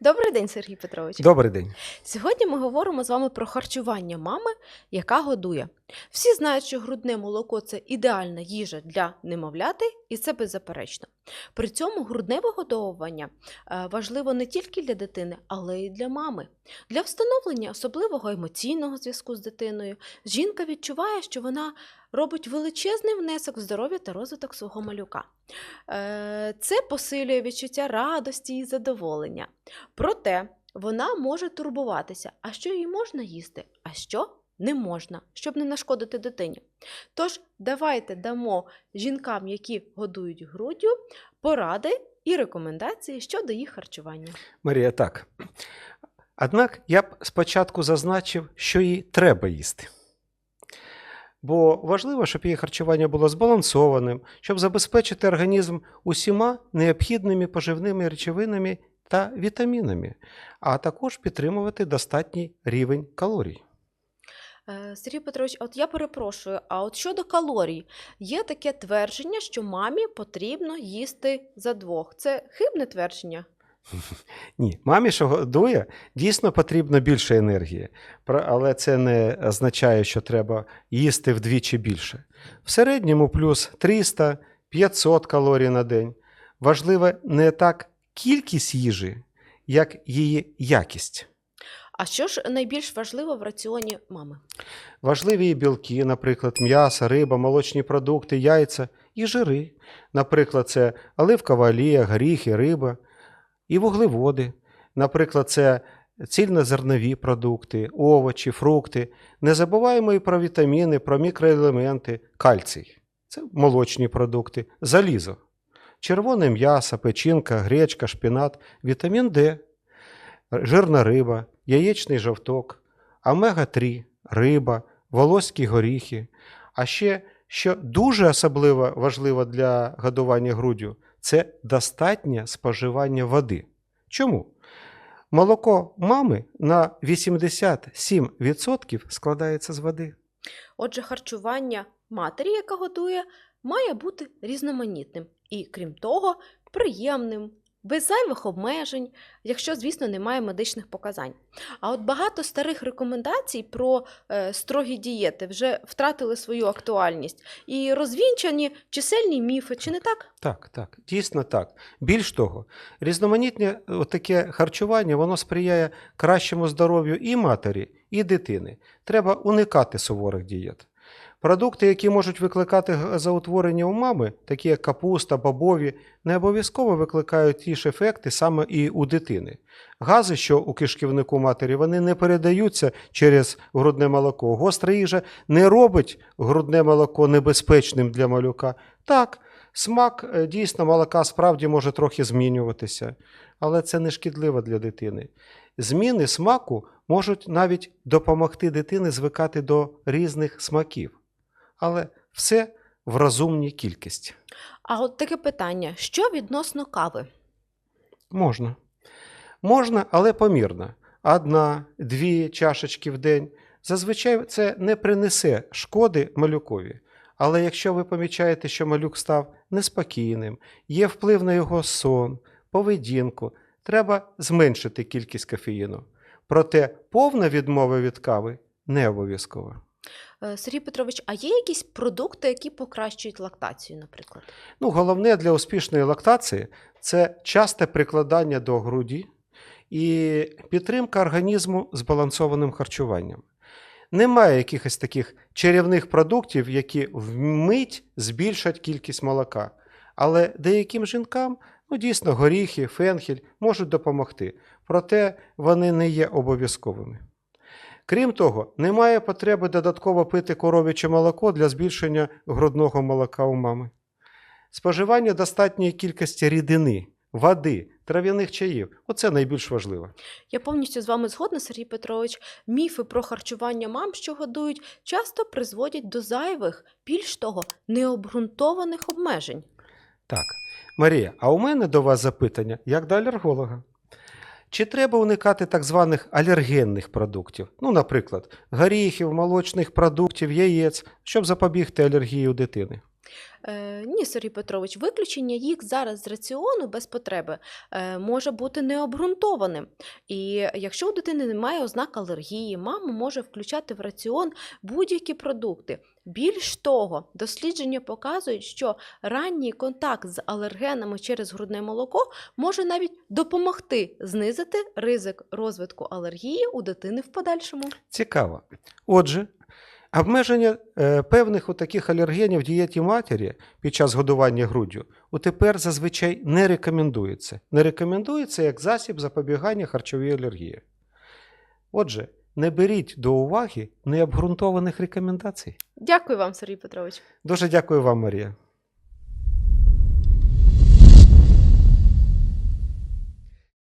Добрий день, Сергій Петрович. Добрий день. Сьогодні ми говоримо з вами про харчування мами, яка годує. Всі знають, що грудне молоко це ідеальна їжа для немовляти, і це беззаперечно. При цьому грудне вигодовування е, важливо не тільки для дитини, але й для мами. Для встановлення особливого емоційного зв'язку з дитиною жінка відчуває, що вона робить величезний внесок в здоров'я та розвиток свого малюка. Е, Це посилює відчуття радості і задоволення. Проте вона може турбуватися, а що їй можна їсти, а що не можна, щоб не нашкодити дитині. Тож давайте дамо жінкам, які годують груддю, поради і рекомендації щодо їх харчування. Марія, так. Однак я б спочатку зазначив, що їй треба їсти. Бо важливо, щоб її харчування було збалансованим, щоб забезпечити організм усіма необхідними поживними речовинами та вітамінами, а також підтримувати достатній рівень калорій. Е, Сергій Петрович, от я перепрошую, а от щодо калорій, є таке твердження, що мамі потрібно їсти за двох. Це хибне твердження? Ні, мамі, що годує, дійсно потрібно більше енергії, але це не означає, що треба їсти вдвічі більше. В середньому плюс 300-500 калорій на день. Важлива не так кількість їжі, як її якість. А що ж найбільш важливо в раціоні мами? Важливі і білки, наприклад, м'ясо, риба, молочні продукти, яйця і жири. Наприклад, це оливкова олія, горіхи, риба і вуглеводи. Наприклад, це цільнозернові продукти, овочі, фрукти. Не забуваємо і про вітаміни, про мікроелементи, кальцій. Це молочні продукти, залізо, червоне м'ясо, печінка, гречка, шпінат, вітамін Д, жирна риба, яєчний жовток, омега-3, риба, волоські горіхи. А ще, що дуже особливо важливо для годування груддю, це достатнє споживання води. Чому? Молоко мами на 87% складається з води. Отже, харчування матері, яка готує, має бути різноманітним і, крім того, приємним, без зайвих обмежень, якщо, звісно, немає медичних показань. А от багато старих рекомендацій про е, строгі дієти вже втратили свою актуальність і розвінчані чисельні міфи, чи не так? Так, так, дійсно так. Більш того, різноманітне таке харчування воно сприяє кращому здоров'ю і матері, і дитини. Треба уникати суворих дієт. Продукти, які можуть викликати газоутворення у мами, такі як капуста, бобові, не обов'язково викликають ті ж ефекти саме і у дитини. Гази, що у кишківнику матері, вони не передаються через грудне молоко. Гостра їжа не робить грудне молоко небезпечним для малюка. Так, смак е, дійсно молока справді може трохи змінюватися, але це не шкідливо для дитини. Зміни смаку можуть навіть допомогти дитині звикати до різних смаків, але все в розумній кількості. А от таке питання: що відносно кави? Можна. Можна, але помірно. Одна, дві чашечки в день. Зазвичай це не принесе шкоди малюкові. Але якщо ви помічаєте, що малюк став неспокійним, є вплив на його сон, поведінку, треба зменшити кількість кофеїну. Проте повна відмова від кави не обов'язкова. Е, Сергій Петрович, а є якісь продукти, які покращують лактацію, наприклад? Ну, головне для успішної лактації це часте прикладання до груді і підтримка організму збалансованим харчуванням. Немає якихось таких чарівних продуктів, які вмить збільшать кількість молока. Але деяким жінкам ну, дійсно горіхи, фенхель можуть допомогти, проте вони не є обов'язковими. Крім того, немає потреби додатково пити коров'яче молоко для збільшення грудного молока у мами. Споживання достатньої кількості рідини, води, трав'яних чаїв оце найбільш важливо. Я повністю з вами згодна, Сергій Петрович. Міфи про харчування мам, що годують, часто призводять до зайвих, більш того, необґрунтованих обмежень. Так, Марія, а у мене до вас запитання як до алерголога. Чи треба уникати так званих алергенних продуктів? Ну, наприклад, горіхів, молочних продуктів, яєць, щоб запобігти алергії у дитини? Е, ні, Сергій Петрович, виключення їх зараз з раціону без потреби е, може бути необґрунтованим. І якщо у дитини немає ознак алергії, мама може включати в раціон будь-які продукти. Більш того, дослідження показують, що ранній контакт з алергенами через грудне молоко може навіть допомогти знизити ризик розвитку алергії у дитини в подальшому. Цікаво. Отже, обмеження е, певних таких алергенів в дієті матері під час годування груддю утепер зазвичай не рекомендується. Не рекомендується як засіб запобігання харчовій алергії. Отже, не беріть до уваги необґрунтованих рекомендацій. Дякую вам, Сергій Петрович. Дуже дякую вам, Марія.